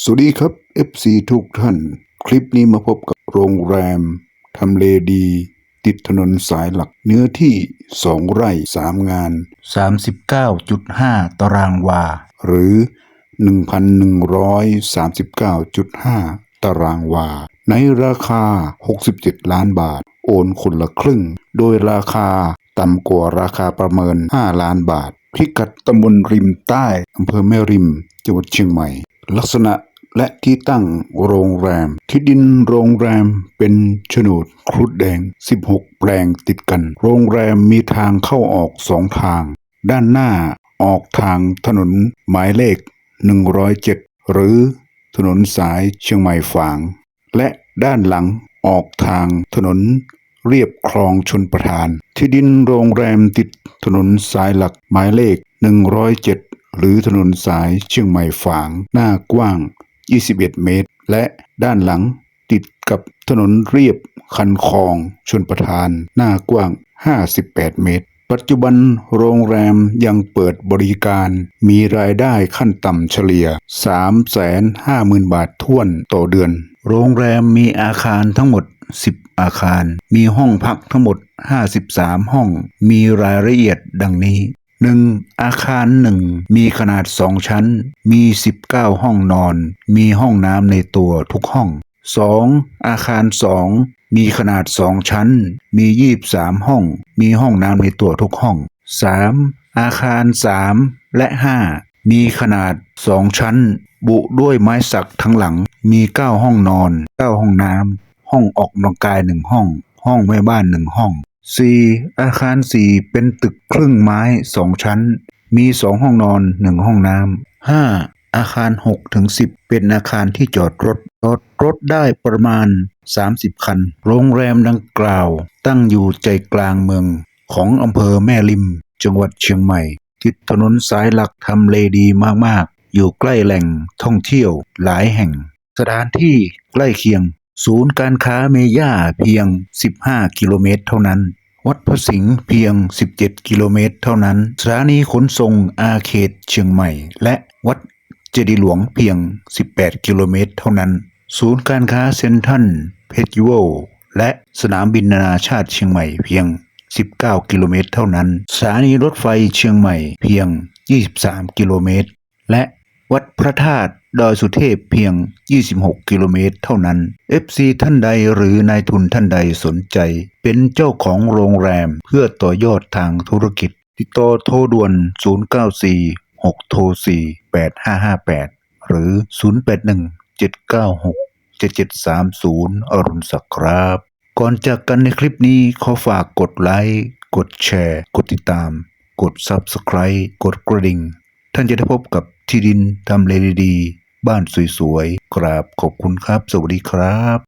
สวัสดีครับ FC ทุกท่าน คลิปนี้มาพบกับโรงแรมทำเลดี ติดถนนสายหลักเนื้อที่สองไร่สามงาน 39.5 ตารางวา หรือ 1,139.5 ตารางวา ในราคา 67 ล้านบาท โอนคนละครึ่ง โดยราคาต่ำกว่าราคาประเมิน 5 ล้านบาท พิกัดตำบลริมใต้อำเภอแม่ริม จังหวัดเชียงใหม่ ลักษณะและที่ตั้งโรงแรม ที่ดินโรงแรมเป็นโฉนดครุฑแดง 16 แปลงติดกัน โรงแรมมีทางเข้าออกสองทาง ด้านหน้าออกทางถนนหมายเลข 107 หรือถนนสายเชียงใหม่ฝาง และด้านหลังออกทางถนนเรียบคลองชนประทาน ที่ดินโรงแรมติดถนนสายหลักหมายเลข 107 หรือถนนสายเชียงใหม่ฝาง หน้ากว้าง 21 เมตร และด้านหลังติดกับถนนเรียบคันคลองชนประทาน หน้ากว้าง 58 เมตร ปัจจุบันโรงแรมยังเปิดบริการ มีรายได้ขั้นต่ำเฉลี่ย 350,000 บาทท้วนต่อเดือน โรงแรมมีอาคารทั้งหมด 10 อาคาร มีห้องพักทั้งหมด 53 ห้อง มีรายละเอียดดังนี้ 1. อาคาร1มีขนาด 2 ชั้น มี 19 ห้องนอน มีห้องน้ำในตัวทุกห้อง 2. อาคาร 2 มีขนาด 2 ชั้น มี 23 ห้อง มีห้องน้ำในตัวทุกห้อง 3. อาคาร 3 และ 5 มีขนาด 2 ชั้น บุด้วยไม้สักทั้งหลัง มี 9 ห้องนอน 9 ห้องน้ำห้องออกกำลังกาย1ห้อง ห้องแม่บ้าน1ห้อง 4. อาคาร 4 เป็นตึกครึ่งไม้2ชั้น มี2ห้องนอน1ห้องน้ำ 5. อาคาร6ถึง10 เป็นอาคารที่จอดรถจอดรถได้ประมาณ 30 คัน โรงแรมดังกล่าว ตั้งอยู่ใจกลางเมือง ของอำเภอแม่ริม จังหวัดเชียงใหม่ติดถนนสายหลักทำเลดีมากๆ อยู่ใกล้แหล่งท่องเที่ยวหลายแห่ง สถานที่ใกล้เคียง ศูนย์การค้าเมย่าเพียง 15 กิโลเมตรเท่านั้น วัดพระสิงห์เพียง 17 กิโลเมตรเท่านั้น สถานีขนส่งอาเขตเชียงใหม่ และวัดเจดีหลวงเพียง 18 กิโลเมตรเท่านั้น ศูนย์การค้าเซ็นทรัลเพชรยูโวและสนามบินนานาชาติเชียงใหม่เพียง 19 กิโลเมตรเท่านั้น สถานีรถไฟเชียงใหม่เพียง 23 กิโลเมตร และ วัดพระธาตุดอยสุเทพเพียง 26 กิโลเมตรเท่านั้น FC ท่านใดหรือนายทุนท่านใดสนใจ เป็นเจ้าของโรงแรมเพื่อต่อยอดทางธุรกิจ ติดต่อโทรด่วน 094 6โทร4 8558 หรือ 081 796 7730 อรุณศักดิ์ครับ ก่อนจากกันในคลิปนี้ขอฝากกดไลค์ กดแชร์ กดติดตาม กด Subscribe กดกระดิ่ง ท่านจะได้พบกับที่ดินทำเลดีๆบ้านสวยๆกราบขอบคุณครับ สวัสดีครับ